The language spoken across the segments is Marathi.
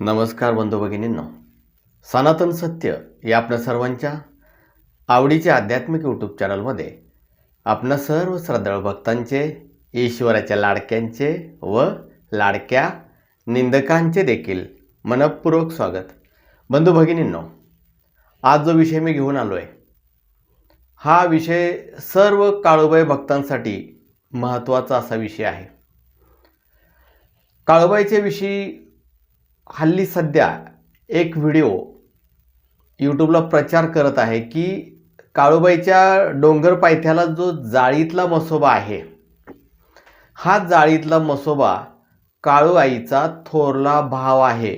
नमस्कार बंधू भगिनींनो. सनातन सत्य या आपल्या सर्वांच्या आवडीचे आध्यात्मिक यूट्यूब चॅनलमध्ये आपण सर्व श्रद्धाळू भक्तांचे ईश्वराच्या लाडक्यांचे व लाडक्या निंदकांचे देखील मनपूर्वक स्वागत. बंधू भगिनींनो आज जो विषय मी घेऊन आलो आहे हा विषय सर्व काळूबाई भक्तांसाठी महत्त्वाचा असा विषय आहे. काळूबाईच्या विषयी हल्ली सध्या एक व्हिडिओ यूट्यूबला प्रचार करत आहे की काळूबाईच्या डोंगर पायथ्याला जो जाळीतला मसोबा आहे हा जाळीतला मसोबा काळूआईचा थोरला भाव आहे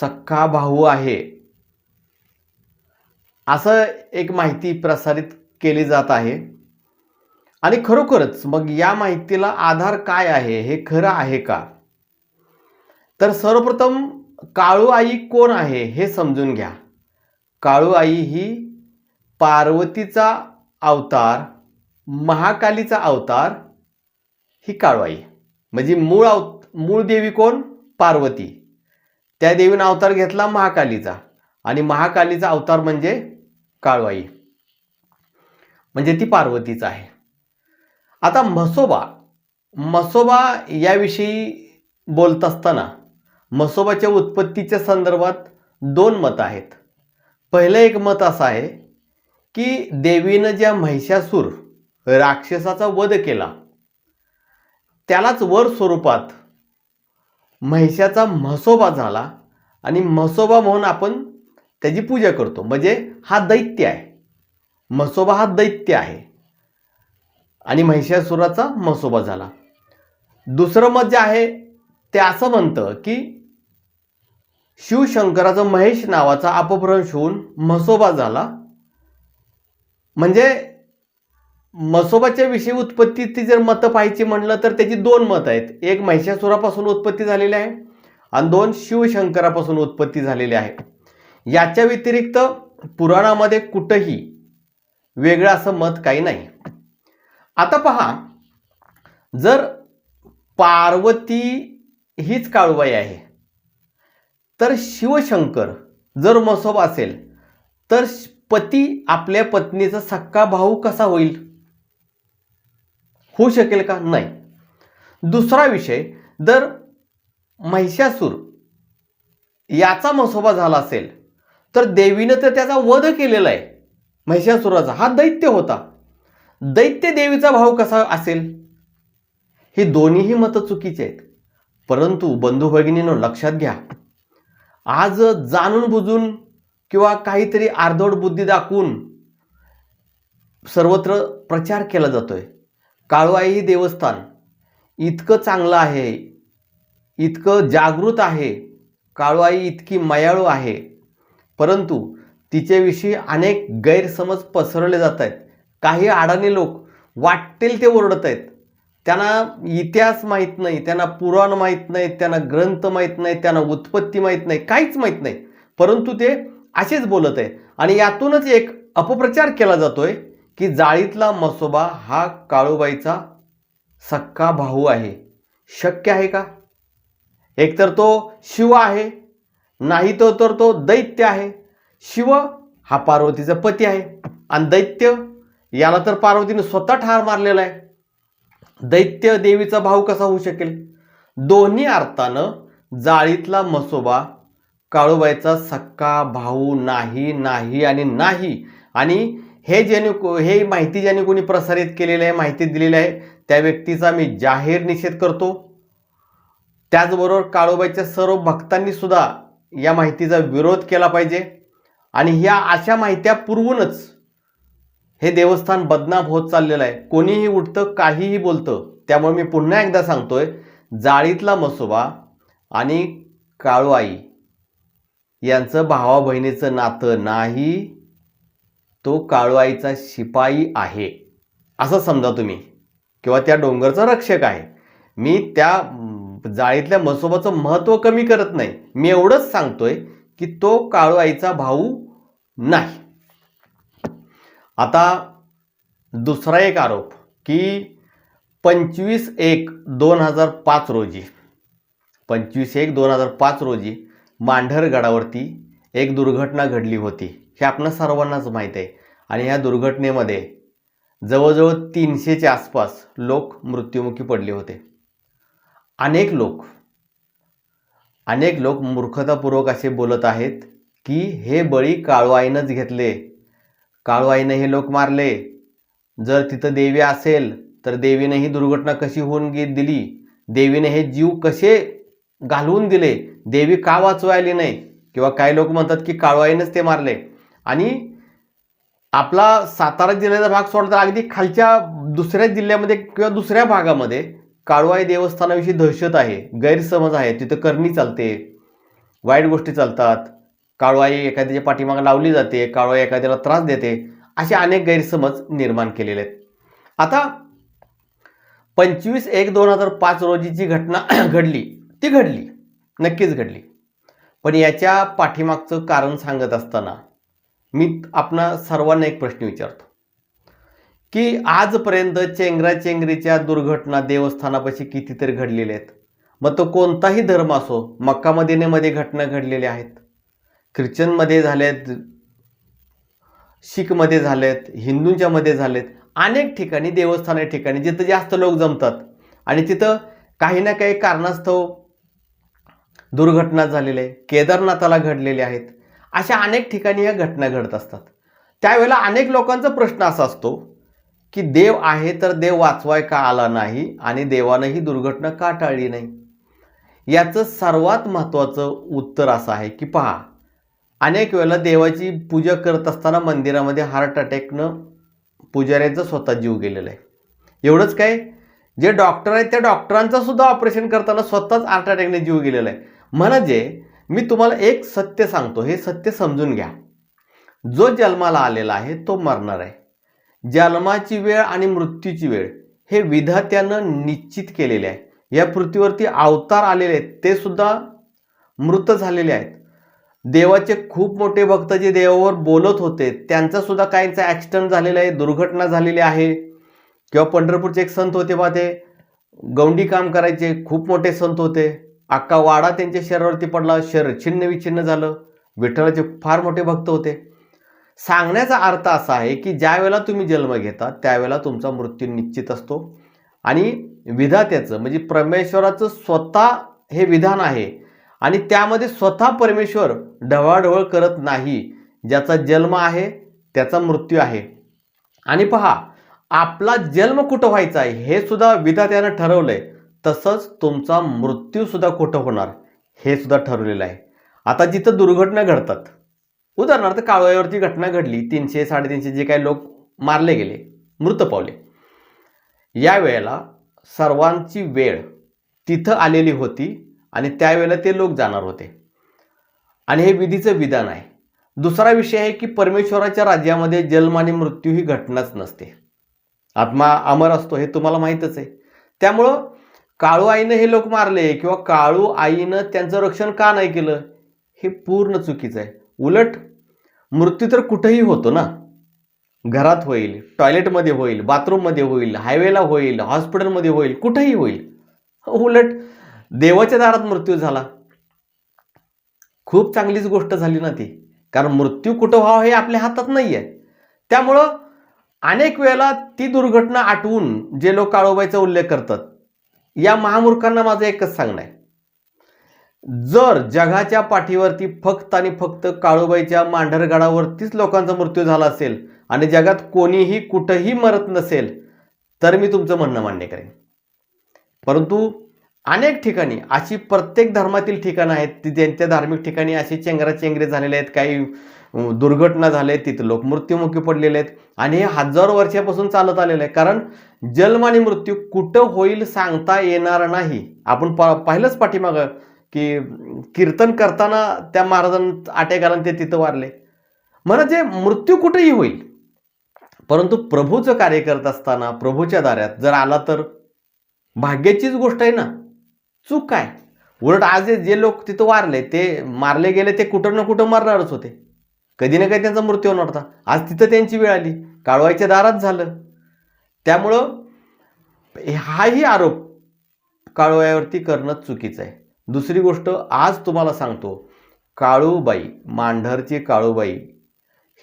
सख्खा भाऊ आहे. असं एक माहिती प्रसारित केली जात आहे. आणि खरोखरच मग या माहितीला आधार काय आहे हे खरं आहे का? तर सर्वप्रथम काळू आई कोण आहे हे समजून घ्या. काळू आई ही पार्वतीचा अवतार महाकालीचा अवतार ही काळू आई. म्हणजे मूळ अव मूळ देवी कोण? पार्वती. त्या देवीनं अवतार घेतला महाकालीचा आणि महाकालीचा अवतार म्हणजे काळू आई. म्हणजे ती पार्वतीच आहे. आता म्हसोबा म्हसोबा याविषयी बोलत असताना म्हसोबाच्या उत्पत्तीच्या संदर्भात दोन मत आहेत. पहिलं एक मत असं आहे की देवीनं ज्या महिषासूर राक्षसाचा वध केला त्यालाच वर स्वरूपात महिषाचा म्हसोबा झाला आणि म्हसोबा म्हणून आपण त्याची पूजा करतो. म्हणजे हा दैत्य आहे. म्हसोबा हा दैत्य आहे. आणि महिषासुराचा म्हसोबा झाला. दुसरं मत जे आहे ते असं म्हणतं की शिवशंकराचं महेश नावाचा अपभ्रंश होऊन म्हसोबा झाला. म्हणजे म्हसोबाच्या विषयी उत्पत्तीची जर मतं पाहायची म्हणलं तर त्याची दोन मतं आहेत. एक महिषासुरापासून उत्पत्ती झालेली आहे आणि दोन शिवशंकरापासून उत्पत्ती झालेली आहे. याच्या व्यतिरिक्त पुराणामध्ये कुठंही वेगळं असं मत काही नाही. आता पहा जर पार्वती हीच काळूबाई आहे तर शिवशंकर जर मसोबा असेल तर पती आपल्या पत्नीचा सक्का भाऊ कसा होईल? होऊ शकेल का? नाही. दुसरा विषय जर महिषासूर याचा मसोबा झाला असेल तर देवीनं तर त्याचा वध केलेला आहे. महिषासुराचा हा दैत्य होता. दैत्य देवीचा भाव कसा असेल? हे दोन्हीही मतं चुकीचे आहेत. परंतु बंधू भगिनीनं लक्षात घ्या. आज जाणून बुजून किंवा काहीतरी आर्धोड बुद्धी दाखवून सर्वत्र प्रचार केला जातोय. काळूआई देवस्थान इतकं चांगलं आहे इतकं जागृत आहे काळूआई इतकी मयाळू आहे. परंतु तिच्याविषयी अनेक गैरसमज पसरवले जात आहेत. काही अडाणी लोक वाटतील ते ओरडत आहेत. त्यांना इतिहास माहीत नाही त्यांना पुराण माहीत नाही त्यांना ग्रंथ माहीत नाही त्यांना उत्पत्ती माहीत नाही काहीच माहीत नाही. परंतु ते असेच बोलत आहे. आणि यातूनच एक अपप्रचार केला जातोय की जाळीतला मसोबा हा काळूबाईचा सक्का भाऊ आहे. शक्य आहे का? एकतर तो शिव आहे नाही तो तर तो दैत्य आहे. शिव हा पार्वतीचा पती आहे. आणि दैत्य याला तर पार्वतीने स्वतः ठार मारलेला आहे. दैत्य देवीचा भाव कसा होऊ शकेल? दोन्ही अर्थानं जाळीतला मसोबा काळूबाईचा सक्का भाऊ नाही नाही आणि नाही. आणि हे ज्याने को- हे माहिती ज्याने कोणी प्रसारित केलेली आहे माहिती दिलेली आहे त्या व्यक्तीचा मी जाहीर निषेध करतो. त्याचबरोबर काळूबाईच्या सर्व भक्तांनी सुद्धा या माहितीचा विरोध केला पाहिजे. आणि ह्या अशा माहित्या पुरवूनच हे देवस्थान बदनाम होत चाललेलं आहे. कोणीही उठतं काहीही बोलतं. त्यामुळे मी पुन्हा एकदा सांगतोय जाळीतला मसोबा आणि काळूआई यांचं भावा बहिणीचं नातं नाही तो काळूआईचा शिपाई आहे. असं समजा तुम्ही. किंवा त्या डोंगरचा रक्षक आहे. मी त्या जाळीतल्या मसोबाचं महत्त्व कमी करत नाही. मी एवढंच सांगतोय की तो काळूआईचा भाऊ नाही. आता दुसरा एक आरोप की पंचवीस एक दोन हजार पाच रोजी पंचवीस एक दोन हजार पाच रोजी मांढरगडावरती एक दुर्घटना घडली होती. हे आपणा सर्वांनाच माहीत आहे. आणि ह्या दुर्घटनेमध्ये जवळजवळ तीनशेच्या आसपास लोक मृत्युमुखी पडले होते. अनेक लोक अनेक लोक मूर्खतापूर्वक असे बोलत आहेत की हे बळी काळवाईनंच घेतले. काळूआईनं हे लोक मारले. जर तिथं देवी असेल तर देवीने ही दुर्घटना कशी होऊन गे दिली? देवीने हे जीव कसे घालवून दिले? देवी का वाचवायली नाही? किंवा काही लोक म्हणतात की काळूआईनंच ते मारले. आणि आपला सातारा जिल्ह्याचा भाग सोडला तर अगदी खालच्या दुसऱ्या जिल्ह्यामध्ये किंवा दुसऱ्या भागामध्ये काळूआई देवस्थानाविषयी दहशत आहे गैरसमज आहे. तिथं करणी चालते वाईट गोष्टी चालतात. काळूआई एखाद्याच्या पाठीमागं लावली जाते काळूआई एखाद्याला त्रास देते असे अनेक गैरसमज निर्माण केलेले आहेत. आता पंचवीस एक दोन हजार पाच रोजी जी घटना घडली ती घडली नक्कीच घडली. पण याच्या पाठीमागचं कारण सांगत असताना मी आपणा सर्वांना एक प्रश्न विचारतो. की आजपर्यंत चेंगराचेंगरीच्या दुर्घटना देवस्थानापाशी कितीतरी घडलेल्या आहेत? मग तो कोणताही धर्म असो मक्का मदिनेमध्ये घटना घडलेल्या आहेत. ख्रिश्चनमध्ये झालेत शीखमध्ये झालेत हिंदूंच्या मध्ये झालेत अनेक ठिकाणी देवस्थान ठिकाणी जिथं जास्त लोक जमतात. आणि तिथं काही ना काही कारणास्तव दुर्घटना झालेल्या आहे केदारनाथाला घडलेल्या आहेत. अशा अनेक ठिकाणी या घटना घडत असतात. त्यावेळेला अनेक लोकांचा प्रश्न असा असतो की देव आहे तर देव वाचवाय का आला नाही आणि देवानं ही दुर्घटना का टाळली नाही? याचं सर्वात महत्त्वाचं उत्तर असं आहे की पहा अनेक वेळेला देवाची पूजा करत असताना मंदिरामध्ये हार्ट अटॅकनं पुजाऱ्यांचा स्वतः जीव गेलेला आहे. एवढंच काय? जे डॉक्टर आहेत त्या डॉक्टरांचं सुद्धा ऑपरेशन करताना स्वतःच हार्ट अटॅकने जीव गेलेला आहे. म्हणजे मी तुम्हाला एक सत्य सांगतो हे सत्य समजून घ्या. जो जन्माला आलेला आहे तो मरणार आहे. जन्माची वेळ आणि मृत्यूची वेळ हे विधात्यानं निश्चित केलेले आहे. या पृथ्वीवरती अवतार आलेले आहेत ते सुद्धा मृत झालेले आहेत. देवाचे खूप मोठे भक्त जे देवावर बोलत होते त्यांचा सुद्धा काहींचा ॲक्सिडेंट झालेला आहे दुर्घटना झालेली आहे. किंवा पंढरपूरचे एक संत होते बा ते गौंडी काम करायचे खूप मोठे संत होते. अख्खा वाडा त्यांच्या शरीरावरती पडला शरीर छिन्न विछिन्न झालं. विठ्ठलाचे फार मोठे भक्त होते. सांगण्याचा अर्थ असा आहे की ज्या वेळेला तुम्ही जन्म घेता त्यावेळेला तुमचा मृत्यू निश्चित असतो. आणि विधात्याचं म्हणजे परमेश्वराचं स्वतः हे विधान आहे. आणि त्यामध्ये स्वतः परमेश्वर ढवळाढवळ करत नाही. ज्याचा जन्म आहे त्याचा मृत्यू आहे. आणि पहा आपला जन्म कुठं व्हायचा आहे हे सुद्धा विधात्यानं ठरवलंय. तसंच तुमचा मृत्यू सुद्धा कुठं होणार हे सुद्धा ठरवलेलं आहे. आता जिथं दुर्घटना घडतात उदाहरणार्थ कावळ्यावरती घटना घडली तीनशे साडेतीनशे जे काही लोक मारले गेले मृत पावले. या वेळेला सर्वांची वेळ तिथं आलेली होती आणि त्यावेळेला ते लोक जाणार होते. आणि हे विधीचं विधान आहे. दुसरा विषय आहे की परमेश्वराच्या राज्यामध्ये जन्म आणि मृत्यू ही घटनाच नसते. आत्मा अमर असतो हे तुम्हाला माहीतच आहे. त्यामुळं काळू आईनं हे लोक मारले किंवा काळू आईनं त्यांचं रक्षण का नाही केलं हे पूर्ण चुकीचं आहे. उलट मृत्यू तर कुठेही होतो ना? घरात होईल टॉयलेटमध्ये होईल बाथरूममध्ये होईल हायवेला होईल हॉस्पिटलमध्ये होईल कुठेही होईल. उलट देवाच्या दारात मृत्यू झाला. खूप चांगलीच गोष्ट झाली ना ती. कारण मृत्यू कुठं व्हावं हे आपल्या हातात नाही आहे त्यामुळं अनेक वेळेला ती दुर्घटना आठवून जे लोक काळोबाईचा उल्लेख करतात या महामूर्खांना माझं एकच सांगणं आहे. जर जगाच्या पाठीवरती फक्त आणि फक्त काळूबाईच्या मांढरगडावरतीच लोकांचा मृत्यू झाला असेल आणि जगात कोणीही कुठंही मरत नसेल तर मी तुमचं म्हणणं मान्य करेन. परंतु अनेक ठिकाणी अशी प्रत्येक धर्मातील ठिकाणं आहेत ती त्यांच्या धार्मिक ठिकाणी असे चेंगराचेंगरे झालेले आहेत काही दुर्घटना झाल्या आहेत तिथं लोक मृत्युमुखी पडलेले आहेत आणि हे हजारो वर्षापासून चालत आलेलं आहे. कारण जन्म आणि मृत्यू कुठं होईल सांगता येणार नाही. आपण पा पाहिलंच पाठीमागं की कीर्तन करताना त्या महाराजांना अटॅक ते तिथं वारले. म्हणजे मृत्यू कुठेही होईल परंतु प्रभूचं कार्य करत असताना प्रभूच्या दाऱ्यात जर आला तर भाग्याचीच गोष्ट आहे ना. चूक काय? उलट आज जे लोक तिथं वारले ते मारले गेले ते कुठं ना कुठं मरणारच होते. कधी ना कधी त्यांचा मृत्यू होणार होता. आज तिथं त्यांची वेळ आली. काळवायच्या दारात झालं. त्यामुळं हाही आरोप काळवयावरती करणं चुकीचं आहे. दुसरी गोष्ट आज तुम्हाला सांगतो काळूबाई मांढरची काळूबाई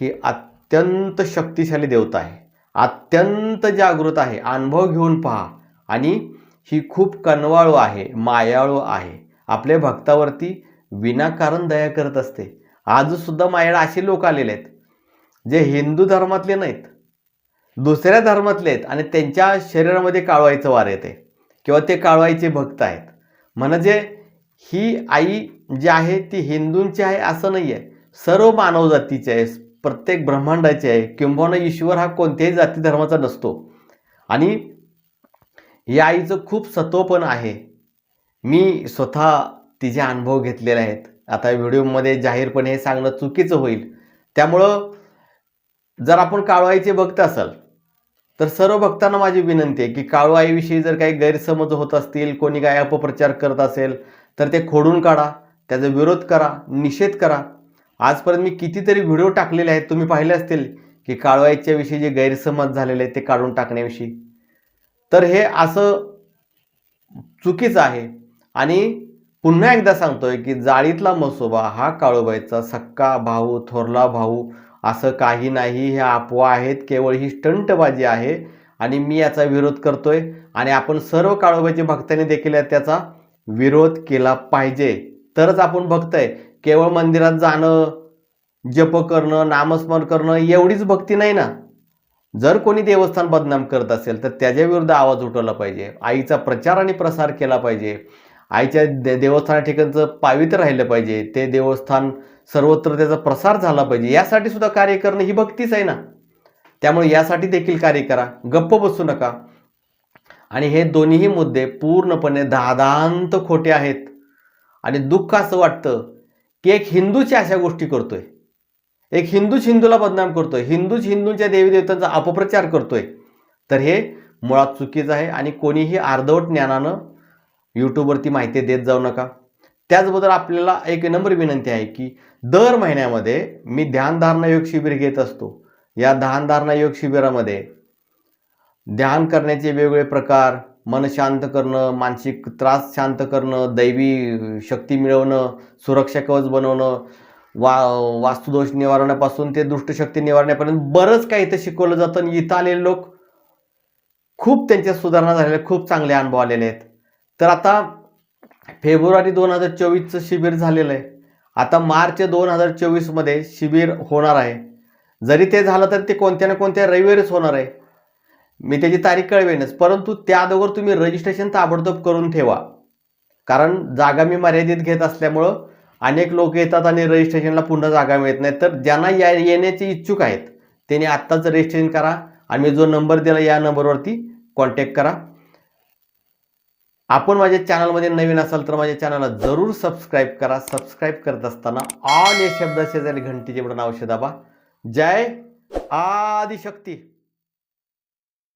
ही अत्यंत शक्तिशाली देवता आहे. अत्यंत जागृत आहे. अनुभव घेऊन पहा. आणि ही खूप कनवाळू आहे मायाळू आहे. आपल्या भक्तावरती विनाकारण दया करत असते. आजसुद्धा माझ्याकडे असे लोक आलेले आहेत जे हिंदू धर्मातले नाहीत दुसऱ्या धर्मातले आहेत आणि त्यांच्या शरीरामध्ये काळवायचं वार येते किंवा ते काळवायचे भक्त आहेत. म्हणजे ही आई जी आहे ती हिंदूंची आहे असं नाही आहे सर्व मानवजातीची आहे प्रत्येक ब्रह्मांडाची आहे. किंबहुना ईश्वर हा कोणत्याही जाती धर्माचा नसतो. आणि या आईचं खूप सत्वपण आहे. मी स्वतः तिचे अनुभव घेतलेले आहेत. आता व्हिडिओमध्ये जाहीरपणे हे सांगणं चुकीचं होईल. त्यामुळं जर आपण काळूआईचे भक्त असाल तर सर्व भक्तांना माझी विनंती आहे की काळूआईविषयी जर काही गैरसमज होत असतील कोणी काही अपप्रचार करत असेल तर ते खोडून काढा त्याचा विरोध करा निषेध करा. आजपर्यंत मी कितीतरी व्हिडिओ टाकलेले आहेत. तुम्ही पाहिले असतील की काळूआईच्या विषयी जे गैरसमज झालेले आहेत ते काढून टाकण्याविषयी. तर हे असं चुकीचं आहे. आणि पुन्हा एकदा सांगतोय की जाळीतला मसोबा हा काळोबाईचा सक्का भाऊ थोरला भाऊ असं काही नाही. हे अफवा आहेत केवळ ही स्टंटबाजी आहे आणि मी याचा विरोध करतोय. आणि आपण सर्व काळोबाईच्या भक्तांनी देखील त्याचा विरोध केला पाहिजे. तरच आपण बघतोय केवळ मंदिरात जाणं जप करणं नामस्मरण करणं एवढीच भक्ती नाही ना? जर कोणी देवस्थान बदनाम करत असेल तर त्याच्या विरुद्ध आवाज उठवला पाहिजे. आईचा प्रचार आणि प्रसार केला पाहिजे. आईच्या दे देवस्थाना ठिकाणचं पावित्र्य राहिलं पाहिजे. ते देवस्थान सर्वत्र त्याचा प्रसार झाला पाहिजे. यासाठी सुद्धा कार्य करणं ही भक्तीच आहे ना. त्यामुळे यासाठी देखील कार्य करा. गप्प बसू नका. आणि हे दोन्हीही मुद्दे पूर्णपणे दादांत खोटे आहेत. आणि दुःख असं वाटतं की एक हिंदूची अशा गोष्टी करतोय. एक हिंदूच हिंदूला बदनाम करतोय हिंदूच हिंदूंच्या देवी देवतांचा अपप्रचार करतोय. तर हे मुळात चुकीचं आहे आणि कोणीही अर्धवट ज्ञानानं यूट्यूबवरती माहिती देत जाऊ नका. त्याचबरोबर आपल्याला एक नंबर विनंती आहे की दर महिन्यामध्ये मी ध्यानधारणा योग शिबिर घेत असतो. या ध्यानधारणा योग शिबिरामध्ये ध्यान करण्याचे वेगवेगळे प्रकार मन शांत करणं मानसिक त्रास शांत करणं दैवी शक्ती मिळवणं सुरक्षा कवच बनवणं वा वास्तुदोष निवारण्यापासून ते दुष्टशक्ती निवारण्यापर्यंत बरंच काही इथं शिकवलं जातं आणि इथं आलेले लोक खूप त्यांच्या सुधारणा झालेल्या खूप चांगले अनुभव आलेले आहेत. तर आता फेब्रुवारी दोन हजार चोवीसचं शिबिर झालेलं आहे. आता मार्च दोन हजार चोवीसमध्ये शिबिर होणार आहे. जरी ते झालं तर ते कोणत्या ना कोणत्या रविवारीच होणार आहे. मी त्याची तारीख कळवेनच परंतु त्या अगोदर तुम्ही रजिस्ट्रेशन ताबडतोब करून ठेवा. कारण जागा मी मर्यादित घेत असल्यामुळं अनेक लोक येतात आणि रजिस्ट्रेशनला पुन्हा जागा मिळत नाही. तर ज्यांना या येण्याचे इच्छुक आहेत त्यांनी आत्ताच रजिस्ट्रेशन करा आणि मी जो नंबर दिला या नंबरवरती कॉन्टॅक्ट करा. आपण माझ्या चॅनलमध्ये नवीन असाल तर माझ्या चॅनलला जरूर सबस्क्राईब करा. सबस्क्राईब करत असताना ऑल या शब्दाचे जरी घंटीचे बटन औषध दाबा. जय आदिशक्ती.